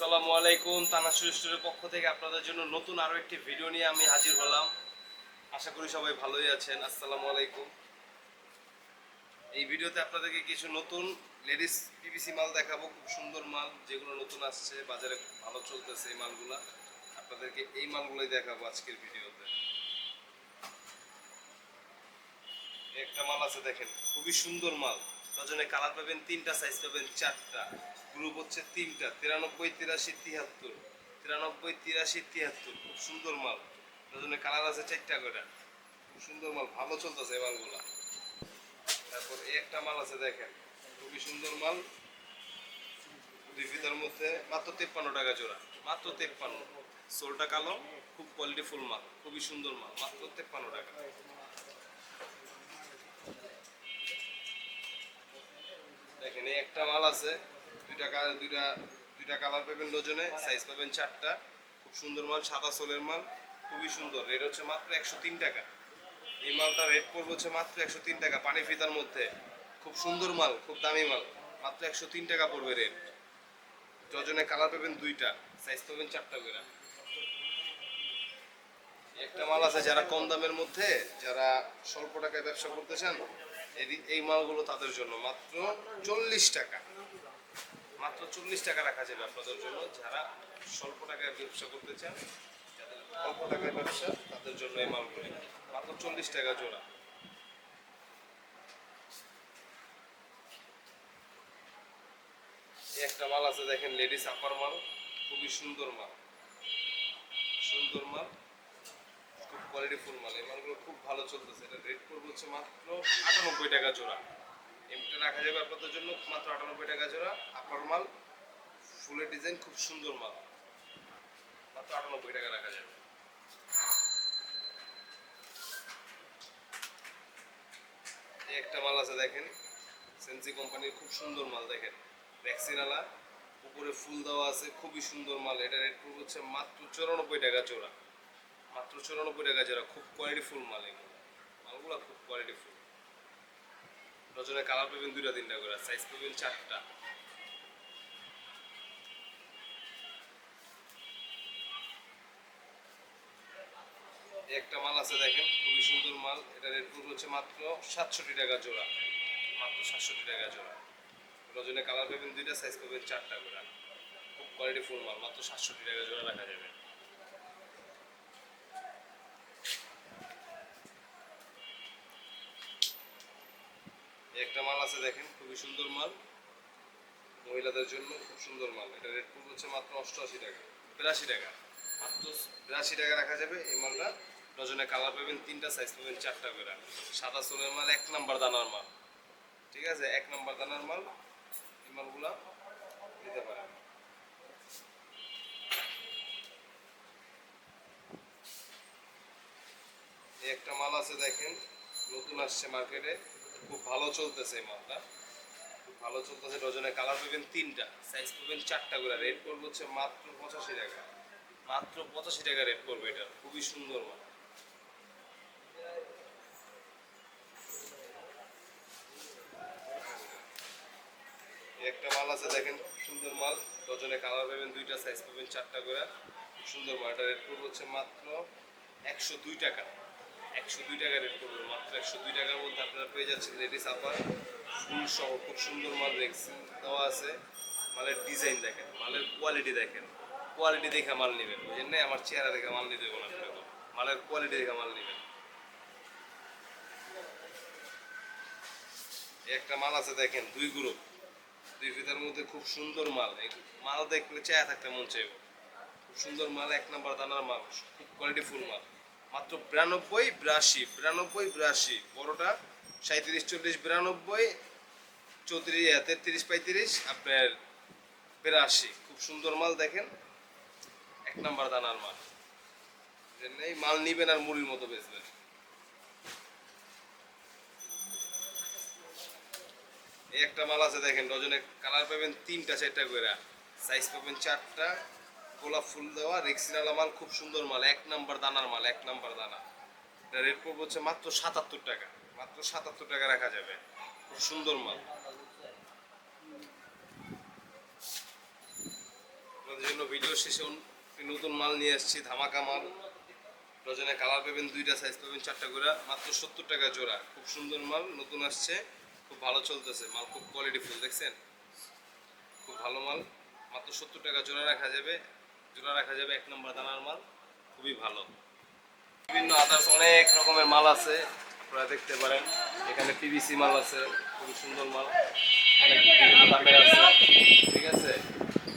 আসসালামু আলাইকুম তানাসুর স্টোরের পক্ষ থেকে আপনাদের জন্য নতুন আরও একটি ভিডিও নিয়ে আমি হাজির হলাম। আশা করি সবাই ভালোই আছেন, আসসালামু আলাইকুম। এই ভিডিওতে আপনাদেরকে কিছু নতুন লেডিস পিভিসি মাল দেখাবো, খুব সুন্দর মাল, যেগুলো নতুন আসছে, বাজারে ভালো চলতেছে এই মালগুলা। আপনাদেরকে এই মালগুলোই দেখাবো আজকের ভিডিওতে। একটা মাল আছে দেখেন, খুবই সুন্দর মাল। ডজনে কালার পাবেন, তিনটা সাইজ পাবেন, চারটা। গ্রুপ হচ্ছে তিনটা। তিরানব্বই, তিরাশি, তিয়াত্তর। তিরানব্বই, তিরাশি, তিয়াত্তর। খুব সুন্দর মাল। ডজনে কালার আছে চারটা করে খুব সুন্দর মাল। ভালো চলতেছে এই মালগুলা। তারপর এই একটা মাল আছে দেখেন। খুবই সুন্দর মাল। দুই ফিতার মধ্যে মাত্র তেপ্পান্ন টাকা জোড়া। মাত্র তেপ্পান্ন। সোলটা কালো, খুব কোয়ালিটি ফুল মাল। খুবই সুন্দর মাল। মাত্র তেপ্পান্ন টাকা। দেখেন, এই একটা মাল আছে। দুইটা দুইটা দুইটা কালার পাবেন ডজনে সাইজ পাবেন চারটা। খুব সুন্দর মাল, সাদা সোলের মাল, খুবই সুন্দর। রেট হচ্ছে মাত্র একশো তিন টাকা। এই মালটা রেট পড়বে হচ্ছে মাত্র একশো তিন টাকা, পানি ফিতার মধ্যে। খুব সুন্দর মাল, খুব দামি মাল। মাত্র একশো তিন টাকা পড়বে রেট ডজনে কালার পাবেন দুইটা সাইজ পাবেন চারটা করে। একটা মাল আছে যারা কম দামের মধ্যে, যারা স্বল্প টাকায় ব্যবসা করতে চান এই- মালগুলো তাদের জন্য মাত্র চল্লিশ টাকা। চল্লিশ টাকা রাখা যাবে আপনাদের জন্য। যারা স্বল্প টাকায় ব্যবসা করতে চান, যাদের অল্প টাকায় ব্যবসা, তাদের জন্য এই মালগুলি। মাত্র চল্লিশ টাকা জোড়া। একটা মাল আছে, দেখেন, লেডিস আপার মাল। খুবই সুন্দর মাল। সুন্দর মাল, খুব কোয়ালিটি ফুল মাল। এই মালগুলো খুব ভালো চলতেছে। এটা রেট পড়বে হচ্ছে মাত্র আটানব্বই টাকা জোড়া। এমটা রাখা যাবে আপনাদের জন্য মাত্র আটানব্বই টাকা জোড়া আপার মাল। ফুলের ডিজাইন খুব সুন্দর মাল। মাত্র আটানব্বই টাকা রাখা যাবে। একটা মাল আছে দেখেন। সেন্সি কোম্পানির খুব সুন্দর মাল দেখেন। ভ্যাকসিনালা, উপরে ফুল দেওয়া আছে, খুবই সুন্দর মাল। এটা রেট হচ্ছে মাত্র চুরানব্বই টাকা জোড়া। মাত্র চুরানব্বই টাকা জোড়া। খুব কোয়ালিটি ফুল মাল এগুলো। মালগুলো খুব কোয়ালিটি ফুল। ডজনে কালার পাবেন দুইটা, তিনটা করে। সাইজ পাবেন চারটা। একটা মাল আছে দেখেন, খুবই সুন্দর মাল। এটা রেট পড়বে হচ্ছে মাত্র সাতষট্টি টাকা জোড়া। মাত্র সাতষট্টি টাকা জোড়া। ডজনে কালার পাবেন দুইটা সাইজ পাবেন চারটা করে। খুব কোয়ালিটি ফুল মাল, মাত্র সাতষট্টি টাকা জোড়া রাখা যাবে। একটা মাল আছে দেখেন, খুবই সুন্দর মাল। মহিলাদের জন্য খুব সুন্দর মাল। এটা রেট পড়বে হচ্ছে মাত্র অষ্টআশি টাকা, বিরাশি টাকা। মাত্র বিরাশি টাকা রাখা যাবে এই মালটা। ডজনে কালার পাবেন তিনটা সাইজ পাবেন চারটা করে। সাদা সোলের মাল, এক নাম্বার দানার মাল। ঠিক আছে? এক নাম্বার দানার মাল, এই মালগুলা নিতে পারেন। একটা মাল আছে দেখেন, নতুন আসছে মার্কেটে। খুব ভালো চলতেছে এই মালটা। খুব ভালো চলতেছে ডজনে কালার পাবেন তিনটা সাইজ পাবেন চারটা করে। রেট পড়বে হচ্ছে মাত্র পঁচাশি টাকা। মাত্র পঁচাশি টাকা রেট পড়বে এটা। খুবই সুন্দর মাল। একটা মাল আছে দেখেন সুন্দর মাল। ডজনে কালার পাবেন, দুইটা সাইজ পাবেন, চারটা করে। সুন্দর মাল। এটা রেট পড়বে হচ্ছে মাত্র একশো দুই টাকা। একশো দুই টাকা রেট করবে। মাত্র একশো দুই টাকার মধ্যে আপনারা পেয়ে যাচ্ছেন লেডিস আপার ফুল সহ খুব সুন্দর মাল রেক্সিন দেওয়া আছে মালের ডিজাইন দেখেন, মালের কোয়ালিটি দেখেন। কোয়ালিটি দেখে মাল নেবেন। বুঝলেন না আমার চেহারা দেখে মাল নিতে দেবো না আপনাকে। মালের কোয়ালিটি দেখে মাল নেবেন। একটা মাল আছে দেখেন, দুই গ্রুপ দুই মধ্যে খুব সুন্দর মাল। মাল দেখলে চেয়ে থাকতে মন চাইবে। খুব সুন্দর মাল, এক নাম্বার দানার মাল, খুব কোয়ালিটিফুল মাল। মাত্র বিরানব্বই, বিরাশি বিরানব্বই, বিরাশি। বড়টা সাঁত্রিশ চল্লিশ, বিরানব্বই, চৌত্রিশ তেত্রিশ, পঁয়ত্রিশ, আপনার বিরাশি। খুব সুন্দর মাল দেখেন। এক নাম্বার দানার মাল? এই মাল নিবেন আর মুড়ির মতো বেচবেন। এই একটা মাল আছে দেখেন ডজনে কালার পাবেন তিনটা, চারটা করে সাইজ পাবেন চারটা, গোলাপ ফুল দেওয়া রেক্সিনালা মাল, খুব সুন্দর মাল, এক নাম্বার দানার মাল, এক নাম্বার দানা। এটা রেট পড়বে হচ্ছে মাত্র সাতাত্তর টাকা, মাত্র সাতাত্তর টাকা রাখা যাবে। খুব সুন্দর মাল। আপনাদের জন্য ভিডিও শেষে নতুন মাল নিয়ে আসছি, ধামাকা মাল। ডজনে কালার পাবেন দুইটা সাইজ পাবেন চারটা করে মাত্র সত্তর টাকা জোড়া। খুব সুন্দর মাল, নতুন আসছে। খুব ভালো চলতেছে, মাল খুব কোয়ালিটি ফুল দেখছেন? খুব ভালো মাল, মাত্র সত্তর টাকা জোড়া রাখা যাবে, জোড়া রাখা যাবে এক নম্বর দানার মাল, খুবই ভালো। বিভিন্ন আদার্স অনেক রকমের মাল আছে, আপনারা দেখতে পারেন, এখানে পিভিসি মাল আছে, খুবই সুন্দর মাল, অনেক দামের আছে, ঠিক আছে?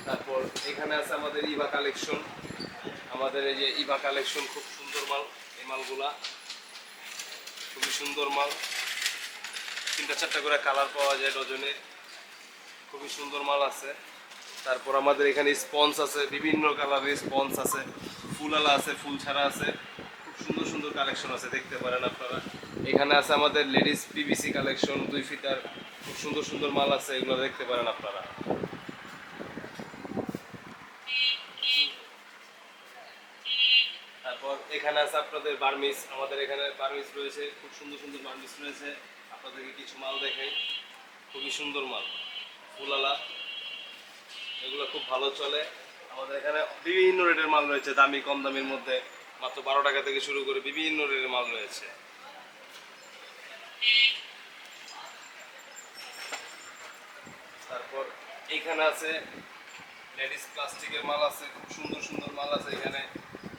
তারপর এখানে আছে আমাদের ইভা কালেকশন আমাদের এই যে ইভা কালেকশন খুব সুন্দর মাল, এই মালগুলা, খুবই সুন্দর মাল। তিনটা, চারটা করে কালার পাওয়া যায় ডজনে। খুবই সুন্দর মাল আছে। তারপর আমাদের এখানে স্পঞ্জ আছে, বিভিন্ন কালারের স্পঞ্জ আছে। ফুলালা আছে ফুল ছাড়া আছে। খুব সুন্দর সুন্দর কালেকশন আছে, দেখতে পারেন আপনারা। এখানে আছে আমাদের লেডিস পিভিসি কালেকশন দুই ফিটার। খুব সুন্দর সুন্দর মাল আছে, এগুলো দেখতে পারেন আপনারা। তারপর এখানে আছে আপনাদের বার্মিস আমাদের এখানে বার্মিস রয়েছে, খুব সুন্দর সুন্দর বার্মিস রয়েছে। আপনাদেরকে কিছু মাল দেখাই। খুবই সুন্দর মাল। ফুলালা। এগুলো খুব ভালো চলে। আমাদের এখানে বিভিন্ন রেটের মাল রয়েছে, দামি, কম দামির মধ্যে। মাত্র বারো টাকা থেকে শুরু করে বিভিন্ন রেটের মাল রয়েছে। তারপর এইখানে আছে লেডিস প্লাস্টিকের মাল আছে, খুব সুন্দর সুন্দর মাল আছে এখানে।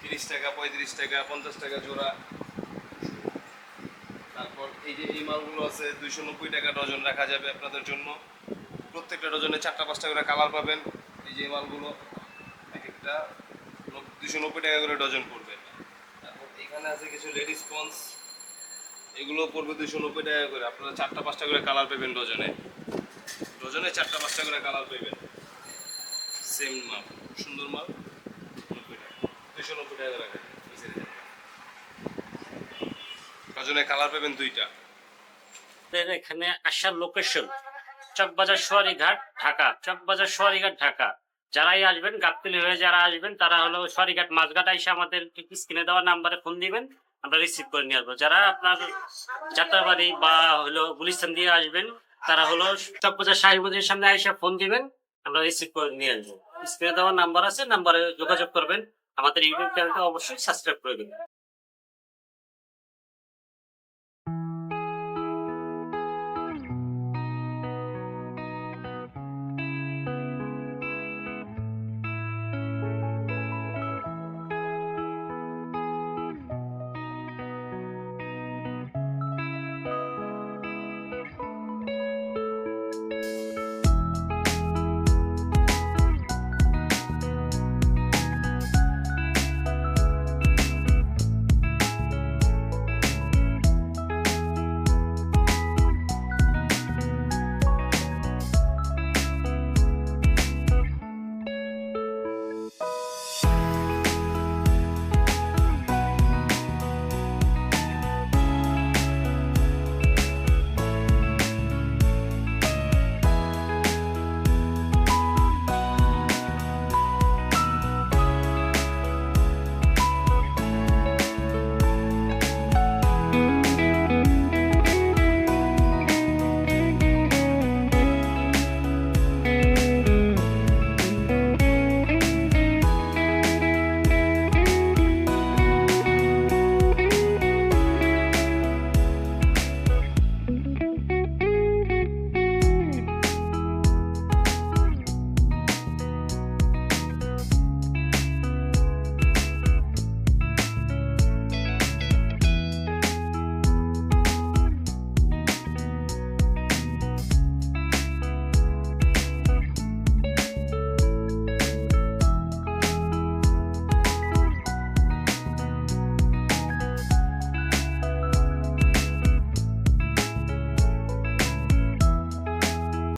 তিরিশ টাকা, পঁয়ত্রিশ টাকা, পঞ্চাশ টাকা জোড়া। তারপর এই যে এই মালগুলো আছে, দুইশো নব্বই টাকা ডজন রাখা যাবে আপনাদের জন্য। প্রত্যেকটা ডজনে চারটা, পাঁচটা করে কালার পাবেন। এই যে মালগুলো, এক একটা দুইশো নব্বই টাকা করে ডজন পড়বে। তারপর এখানে আছে কিছু লেডিস স্পঞ্জ এগুলো পড়বে দুইশো নব্বই টাকা করে। আপনারা চারটা, পাঁচটা করে কালার পাবেন ডজনে। ডজনে চারটা, পাঁচটা করে কালার পাবেন। সেম মাল, সুন্দর মাল, নব্বই টাকা, দুইশো নব্বই টাকা রাখা কালার পাবেন দুইটা। এখানে আসার লোকেশন চকবাজার ঢাকা। চকবাজার ঢাকা। যারাই আসবেন গাবতলি হয়ে যারা আসবেন, তারা হলো মাঝঘাট এসে আমাদের স্ক্রিনে দেওয়া নাম্বারে ফোন দিবেন, আমরা রিসিভ করে নিয়ে আসব। যারা আপনার যাত্রাবাড়ি বা হলো গুলিস্তান দিয়ে আসবেন, তারা হলো চকবাজার সাহিবুদ্দিনের সামনে এসে ফোন দিবেন, আমরা রিসিভ করে নিয়ে আসব। স্ক্রিনে দেওয়া নাম্বার আছে নাম্বারে যোগাযোগ করবেন, আমাদের ইউটিউব চ্যানেলটা অবশ্যই সাবস্ক্রাইব করে দেবেন।